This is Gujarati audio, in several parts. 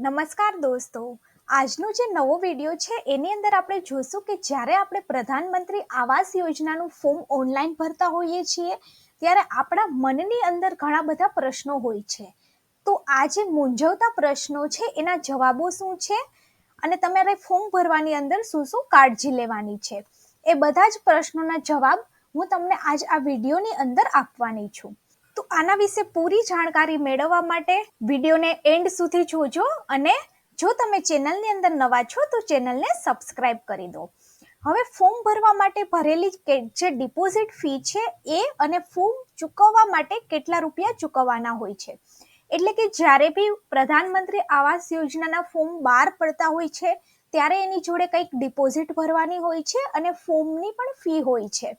નમસ્કાર દોસ્તો. આજનો જે નવો વીડિયો છે, એની અંદર આપણે જોશું કે જ્યારે આપણે પ્રધાનમંત્રી આવાસ યોજનાનું ફોર્મ ઓનલાઈન ભરતા હોઈએ છીએ, ત્યારે આપણા મનની અંદર ઘણા બધા પ્રશ્નો હોય છે. તો આ જે મૂંઝવતા પ્રશ્નો છે, એના જવાબો શું છે? અને તમારે ફોર્મ ભરવાની અંદર શું શું કાળજી લેવાની છે? એ બધા જ પ્રશ્નોના જવાબ હું તમને આજ આ વિડીયોની અંદર આપવાની છું. આના વિશે પૂરી જાણકારી મેળવવા માટે વિડીયોને એન્ડ સુધી જોજો અને જો તમે ચેનલની અંદર નવા છો તો ચેનલને સબસ્ક્રાઇબ કરી દો. હવે ફોર્મ ભરવા માટે ભરેલી કે જે ડિપોઝિટ ફી છે એ અને ફોર્મ ચૂકવવા માટે કેટલા રૂપિયા ચૂકવવાના હોય છે. એટલે કે જ્યારે બી પ્રધાનમંત્રી આવાસ યોજનાના ફોર્મ બહાર પડતા હોય છે, ત્યારે એની જોડે કંઈક ડિપોઝિટ ભરવાની હોય છે અને ફોર્મની પણ ફી હોય છે.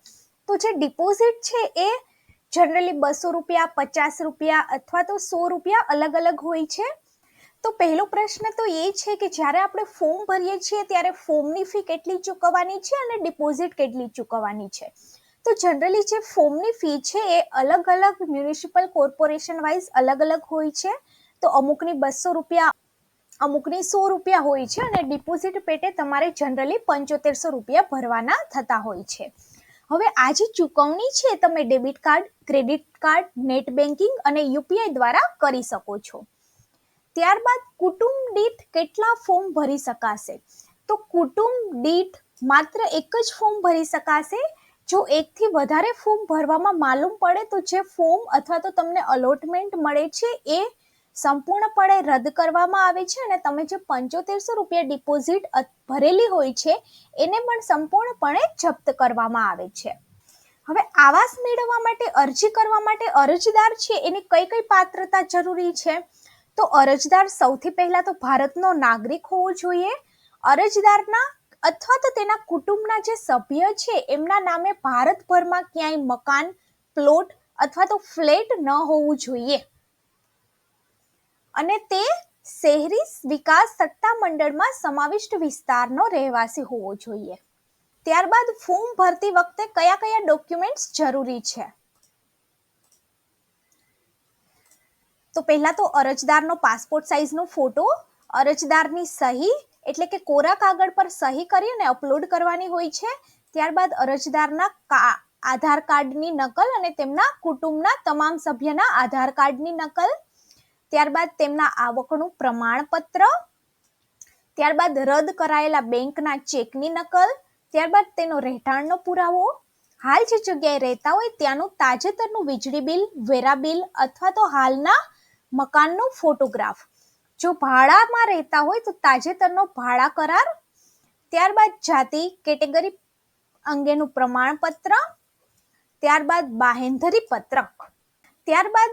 તો જે ડિપોઝિટ છે એ જનરલી બસો રૂપિયા, પચાસ રૂપિયા અથવા તો સો રૂપિયા અલગ અલગ હોય છે. તો પહેલો પ્રશ્ન તો એ છે કે જ્યારે આપણે ફોર્મ ભરીએ છીએ ત્યારે ફોર્મની ફી કેટલી ચૂકવવાની છે અને ડિપોઝિટ કેટલી ચૂકવવાની છે. તો જનરલી જે ફોર્મની ફી છે એ અલગ અલગ મ્યુનિસિપલ કોર્પોરેશન વાઇઝ અલગ અલગ હોય છે. તો અમુકની બસો રૂપિયા, અમુકની સો રૂપિયા હોય છે અને ડિપોઝિટ પેટે તમારે જનરલી પંચોતેરસો રૂપિયા ભરવાના થતા હોય છે. હવે આ જે ચૂકવણી છે, તમે debit card, credit card, net banking અને યુપીઆઈ દ્વારા કરી શકો છો. ત્યારબાદ કુટુંબ દીઠ કેટલા ફોર્મ ભરી શકાશે? તો કુટુંબ દીઠ માત્ર એક જ ફોર્મ ભરી શકાશે. જો એકથી વધારે ફોર્મ ભરવામાં માલુમ પડે તો જે ફોર્મ અથવા તો તમને અલોટમેન્ટ મળે છે, એ સંપૂર્ણપણે રદ કરવામાં આવે છે અને તમે જે પંચોતેરસો રૂપિયા ડિપોઝિટ ભરેલી હોય છે, એને પણ સંપૂર્ણપણે જપ્ત કરવામાં આવે છે. હવે આવાસ મેળવવા માટે, અરજી કરવા માટે અરજદાર છે, એની કઈ કઈ પાત્રતા જરૂરી છે? તો અરજદાર સૌથી પહેલા તો ભારતનો નાગરિક હોવો જોઈએ. અરજદારના અથવા તો તેના કુટુંબના જે સભ્ય છે, એમના નામે ભારતભરમાં ક્યાંય મકાન, પ્લોટ અથવા તો ફ્લેટ ન હોવું જોઈએ. અને તે શહેરી વિકાસ સત્તા મંડળમાં સમાવિષ્ટ વિસ્તારનો રહેવાસી હોવો જોઈએ. ત્યારબાદ ફોર્મ ભરતી વખતે કયા કયા ડોક્યુમેન્ટ્સ જરૂરી છે? તો પહેલા તો અરજદારનો પાસપોર્ટ સાઇઝનો ફોટો, અરજદારની સહી, એટલે કે કોરા કાગળ પર સહી કરી અને અપલોડ કરવાની હોય છે. ત્યારબાદ અરજદારના આધાર કાર્ડની નકલ અને તેમના કુટુંબના તમામ સભ્યના આધાર કાર્ડની નકલ. ત્યારબાદ તેમના આવકનું પ્રમાણપત્ર, ત્યારબાદ રદ કરાયેલા બેંકના ચેકની નકલ, ત્યારબાદ તેનો રહેઠાણનો પુરાવો. હાલ જે જગ્યાએ રહેતા હોય ત્યાંનું તાજેતરનું વીજળી બિલ, વેરા બિલ અથવા તો હાલના મકાનનો ફોટોગ્રાફ. જો ભાડામાં રહેતા હોય તો તાજેતરનો ભાડા કરાર. ત્યારબાદ જાતિ, કેટેગરી અંગેનું પ્રમાણપત્ર. ત્યારબાદ બાહેંધરી પત્રક. ત્યારબાદ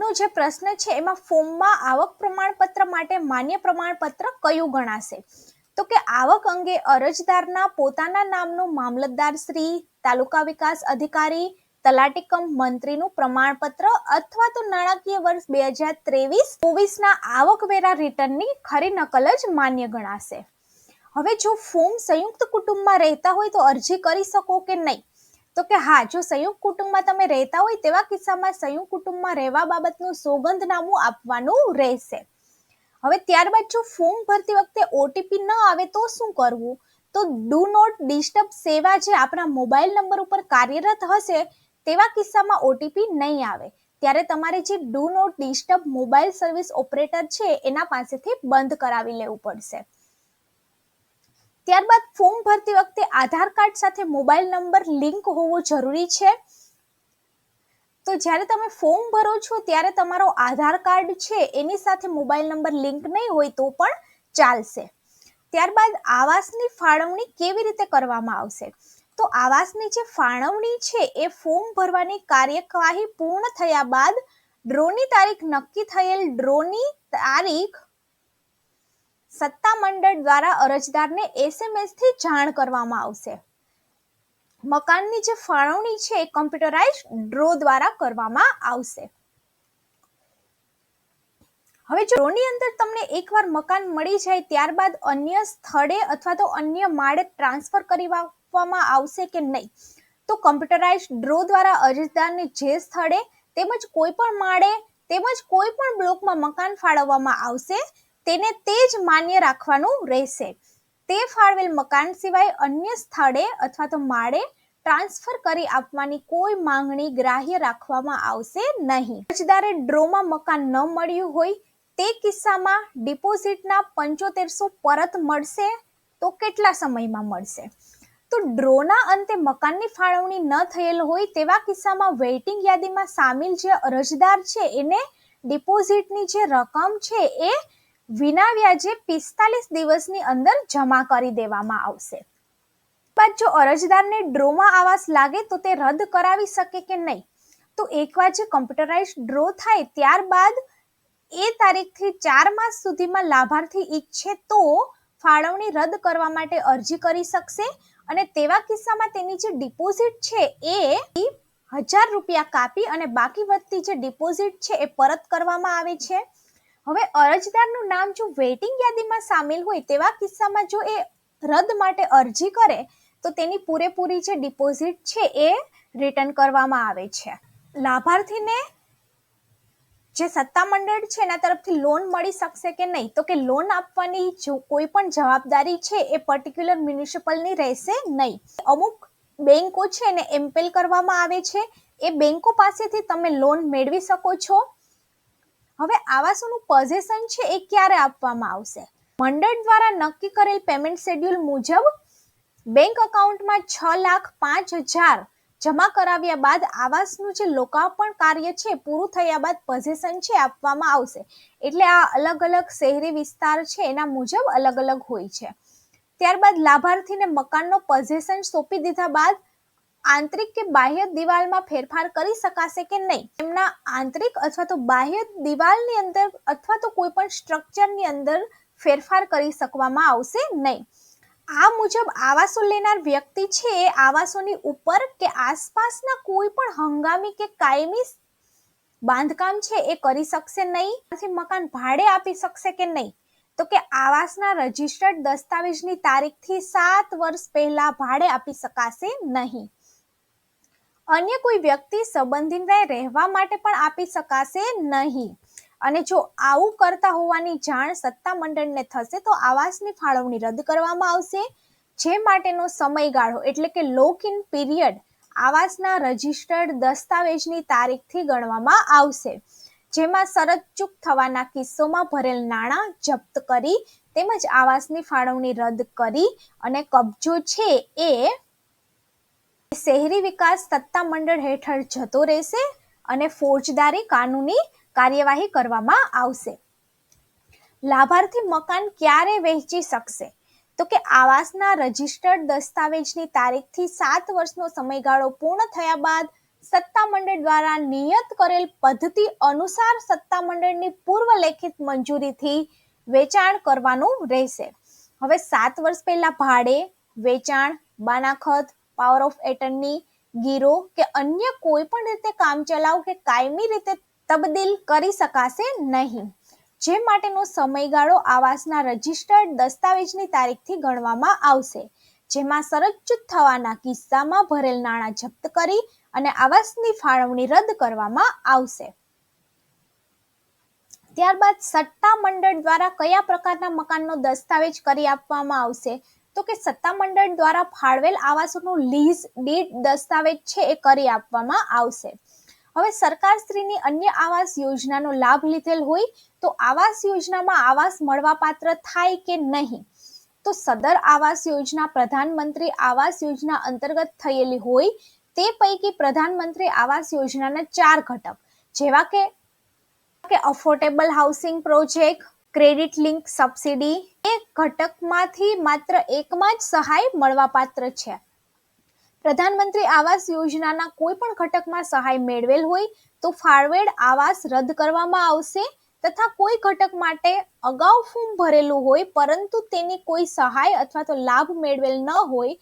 નો જે પ્રશ્ન છે, એમાં ફોર્મમાં આવક પ્રમાણપત્ર માટે માન્ય પ્રમાણપત્ર કયું ગણાશે? તો કે આવક અંગે અરજદારના પોતાના નામનું મામલતદાર શ્રી, તાલુકા વિકાસ અધિકારી, તલાટીકમ મંત્રીનું પ્રમાણપત્ર અથવા તો નાણાકીય વર્ષ બે હજાર ત્રેવીસ ચોવીસના આવકવેરા રિટર્નની ખરી નકલ જ માન્ય ગણાશે. હવે જો ફોર્મ સંયુક્ત કુટુંબમાં રહેતા હોય તો અરજી કરી શકો કે નહીં? તો કે હા, જો સંયુક્ત કુટુંબમાં તમે રહેતા હોય તેવા કિસ્સામાં સંયુક્ત કુટુંબમાં રહેવા બાબતનું સોગંદનામું આપવાનું રહેશે. હવે ત્યારબાદ જો ફોર્મ ભરતી વખતે ઓટીપી ન આવે તો શું કરવું? તો ડુ નોટ ડિસ્ટર્બ સેવા જે આપણા મોબાઈલ નંબર ઉપર કાર્યરત હશે તેવા કિસ્સામાં ઓટીપી નહીં આવે. ત્યારે તમારે જે do not disturb mobile service operator છે એના પાસેથી બંધ કરાવી લેવું પડશે. ત્યારબાદ ફોર્મ ભરતી વખતે આધાર કાર્ડ સાથે મોબાઈલ નંબર લિંક હોવો જરૂરી છે. તો જ્યારે તમે ફોર્મ ભરો છો, ત્યારે તમારો આધાર કાર્ડ છે, એની સાથે મોબાઈલ નંબર લિંક નહીં હોય તો પણ ચાલશે. ત્યારબાદ આવાસની ફાળવણી કેવી રીતે કરવામાં આવશે? તો આવાસની જે ફાળવણી છે, એ ફોર્મ ભરવાની કાર્યવાહી પૂર્ણ થયા બાદ ડ્રોની તારીખ નક્કી થયેલ ડ્રોની તારીખ સત્તા મંડળ દ્વારા અરજદારને એસએમએસથી જાણ કરવામાં આવશે. મકાનની જે ફાળવણી છે એ કમ્પ્યુટરાઇઝ ડ્રો દ્વારા કરવામાં આવશે. હવે જો ડ્રોની અંદર તમને એકવાર મકાન મળી જાય ત્યારબાદ અન્ય સ્થળે અથવા તો અન્ય માળે ટ્રાન્સફર કરી આપવામાં આવશે કે નહીં, તો કમ્પ્યુટરાઇઝ ડ્રો દ્વારા અરજદારને જે સ્થળે તેમજ કોઈ પણ માળે તેમજ કોઈ પણ બ્લોકમાં મકાન ફાળવવામાં આવશે તેને તે જ માન્ય રાખવાનું રહેશે. તે ફાળવેલ મકાન સિવાય અન્ય સ્થળે અથવા તો માળે ટ્રાન્સફર કરી આપવાની કોઈ માંગણી ગ્રાહ્ય રાખવામાં આવશે નહીં. અરજદારે ડ્રોમાં મકાન ન મળ્યું હોય તે કિસ્સામાં ડિપોઝિટના પંચોતેરસો પરત મળશે તો કેટલા સમયમાં મળશે? તો ડ્રોના અંતે મકાનની ફાળવણી ન થયેલ હોય તેવા કિસ્સામાં વેઇટિંગ યાદીમાં સામેલ જે અરજદાર છે એને ડિપોઝિટની જે રકમ છે એ વિના વ્યાજે પિસ્તાલીસ દિવસની અંદર જમા કરી દેવામાં આવશે. બાદ જો અરજદારને ડ્રોમાં આવાસ લાગે તો તે રદ કરાવી શકે કે નહીં? તો એકવાર જે કમ્પ્યુટરાઇઝ ડ્રો થાય ત્યારબાદ એ તારીખથી ચાર માસ સુધીમાં લાભાર્થી ઈચ્છે તો ફાળવણી રદ કરવા માટે અરજી કરી શકશે અને તેવા કિસ્સામાં તેની જે ડિપોઝિટ છે એ હજાર રૂપિયા કાપી અને બાકી વધતી જે ડિપોઝિટ છે એ પરત કરવામાં આવે છે. હવે અરજદારનું નામ જો વેઇટિંગ યાદીમાં સામેલ હોય તેવા કિસ્સામાં જો એ રદ માટે અરજી કરે, તો તેની પૂરેપૂરી જે ડિપોઝિટ છે એ રિટર્ન કરવામાં આવે છે. લાભાર્થીને જે સત્તામંડળ છે એના તરફથી લોન મળી શકશે કે નહીં? તો કે લોન આપવાની જો કોઈ પણ જવાબદારી છે એ પર્ટિક્યુલર મ્યુનિસિપલની રહેશે નહીં. અમુક બેંકો છે એને એમ્પેલ કરવામાં આવે છે. એ બેંકો પાસેથી તમે લોન મેળવી શકો છો. હવે આવાસોનું પોઝેશન છે એ ક્યારે આપવામાં આવશે? મંડળ દ્વારા નક્કી કરેલ પેમેન્ટ શેડ્યુલ મુજબ બેંક એકાઉન્ટમાં છ લાખ પાંચ હજાર જમા કરાવ્યા બાદ આવાસનું જે લોકાર્પણ કાર્ય છે પૂરું થયા બાદ પોઝેશન છે આપવામાં આવશે. એટલે આ અલગ અલગ શહેરી વિસ્તાર છે એના મુજબ અલગ અલગ હોય છે. ત્યારબાદ લાભાર્થીને મકાનનો પોઝેશન સોંપી દીધા બાદ આંતરિક કે બાહ્ય દિવાલમાં ફેરફાર કરી શકાશે કે નહીં? તેમના આંતરિક અથવા તો બાહ્ય દિવાલની અંદર અથવા તો કોઈ પણ સ્ટ્રક્ચરની અંદર ફેરફાર કરી શકવામાં આવશે નહીં. આ મુજબ આવાસો લેનાર વ્યક્તિ છે એ આવાસોની ઉપર કે આસપાસના કોઈ પણ હંગામી કે કાયમી બાંધકામ છે એ કરી શકશે નહીં. મકાન ભાડે આપી શકશે કે નહીં? તો કે આવાસના રજિસ્ટર્ડ દસ્તાવેજની તારીખથી સાત વર્ષ પહેલા ભાડે આપી શકાશે નહીં. અન્ય કોઈ વ્યક્તિ સંબંધીને રહેવા માટે પણ આપી શકાશે નહીં. અને જો આવું કરતા હોવાની જાણ સત્તા મંડળને થશે, તો આવાસની ફાળવણી રદ કરવામાં આવશે. જે માટેનો સમયગાળો, એટલે કે લોક ઇન પીરિયડ, આવાસના રજિસ્ટર્ડ દસ્તાવેજની તારીખથી ગણવામાં આવશે. જેમાં શરત ચૂક થવાના કિસ્સોમાં ભરેલ નાણાં જપ્ત કરી, તેમજ આવાસની ફાળવણી રદ કરી અને કબજો છે એ શહેરી વિકાસ સત્તા મંડળ હેઠળ જતો રહેશે અને ફોજદારી કાનૂની કાર્યવાહી કરવામાં આવશે. લાભાર્થી મકાન ક્યારે વહેંચી શકશે? તો કે આવાસના રજિસ્ટર્ડ દસ્તાવેજની તારીખથી સાત વર્ષનો સમયગાળો પૂર્ણ થયા બાદ સત્તામંડળ દ્વારા નિયત કરેલ પદ્ધતિ અનુસાર સત્તામંડળની પૂર્વ લેખિત મંજૂરીથી વેચાણ કરવાનું રહેશે. હવે સાત વર્ષ પહેલા ભાડે, વેચાણ, બાનાખત પાવર ઓફ એટર્ની ગીરો કે અન્ય કોઈ પણ રીતે કામચલાઉ કે કાયમી રીતે તબદીલ કરી શકાશે નહીં. જે માટેનો સમયગાળો આવાસના રજિસ્ટર્ડ દસ્તાવેજની તારીખથી ગણવામાં આવશે, જેમાં સરજચૂત થવાના કિસ્સામાં ભરેલ નાણાં જપ્ત કરી અને આવાસની ફાળવણી રદ કરવામાં આવશે. ત્યારબાદ સટ્ટા મંડળ દ્વારા કયા પ્રકારના મકાનનો દસ્તાવેજ કરી આપવામાં આવશે? તો કે સત્તામંડળ દ્વારા ફાળવેલ આવાસોનું લીઝ ડીડ દસ્તાવેજ છે એ કરી આપવામાં આવશે. હવે સરકારશ્રીની અન્ય આવાસ યોજનાનો લાભ લીધેલ હોય તો આવાસ યોજનામાં આવાસ મળવાપાત્ર થાય કે નહીં? તો સદર આવાસ યોજના પ્રધાનમંત્રી આવાસ યોજના અંતર્ગત થયેલી હોય તે પૈકી પ્રધાનમંત્રી આવાસ યોજનાના ચાર ઘટક, જેવા કે affordable housing project credit link subsidy એ ઘટકમાંથી માત્ર એકમાં જ સહાય મળવાપાત્ર છે. પ્રધાનમંત્રી આવાસ યોજનાના કોઈ પણ ઘટકમાં સહાય મેળવેલ હોય તો ફાળવેલ આવાસ રદ કરવામાં આવશે તથા કોઈ ઘટક માટે અગાઉ ફોર્મ ભરેલું હોય પરંતુ તેની કોઈ સહાય અથવા તો લાભ મેળવેલ ન હોય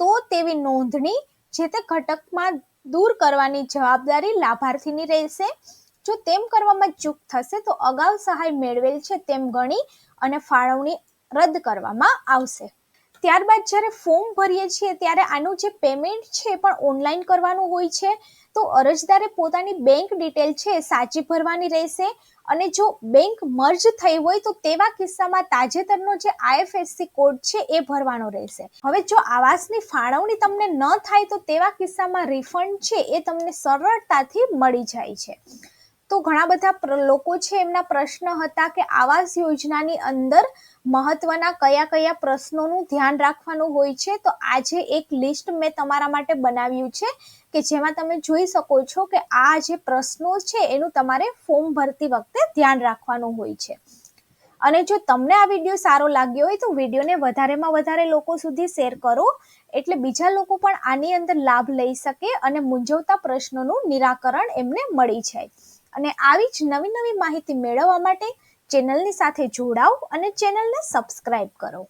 તો તેવી નોંધણી જે તે ઘટકમાં દૂર કરવાની જવાબદારી લાભાર્થીની રહેશે. જો તેમ કરવામાં ચૂક થશે તો અગાઉ સહાય મેળવેલ છે તેમ ગણી અને ફાળવણી રદ કરવામાં આવશે. ત્યારબાદ જ્યારે ફોર્મ ભરીએ છીએ ત્યારે આનું જે પેમેન્ટ છે પણ ઓનલાઈન કરવાનું હોય છે. તો અરજદારે પોતાની બેંક ડિટેલ છે સાચી ભરવાની રહેશે અને જો બેંક મર્જ થઈ હોય તો તેવા કિસ્સામાં તાજેતરનો જે આઈએફએસસી કોડ છે એ ભરવાનો રહેશે. હવે જો આવાસની ફાળવણી તમને ન થાય તો તેવા કિસ્સામાં રિફંડ છે એ તમને સરળતાથી મળી જાય છે. તો ઘણા બધા લોકો છે એમના પ્રશ્ન હતા કે આવાસ યોજનાની અંદર મહત્વના કયા કયા પ્રશ્નોનું ધ્યાન રાખવાનું હોય છે. તો આજે એક લિસ્ટ મેં તમારા માટે બનાવ્યું છે કે જેમાં તમે જોઈ શકો છો કે આ જે પ્રશ્નો છે એનું તમારે ફોર્મ ભરતી વખતે ધ્યાન રાખવાનું હોય છે. અને જો તમને આ વીડિયો સારો લાગ્યો હોય તો વિડીયોને વધારેમાં વધારે લોકો સુધી શેર કરો, એટલે બીજા લોકો પણ આની અંદર લાભ લઈ શકે અને મૂંઝવતા પ્રશ્નોનું નિરાકરણ એમને મળી જાય. અને આવી જ નવી નવી માહિતી મેળવવા માટે ચેનલની સાથે જોડાઓ અને ચેનલને સબસ્ક્રાઇબ કરો.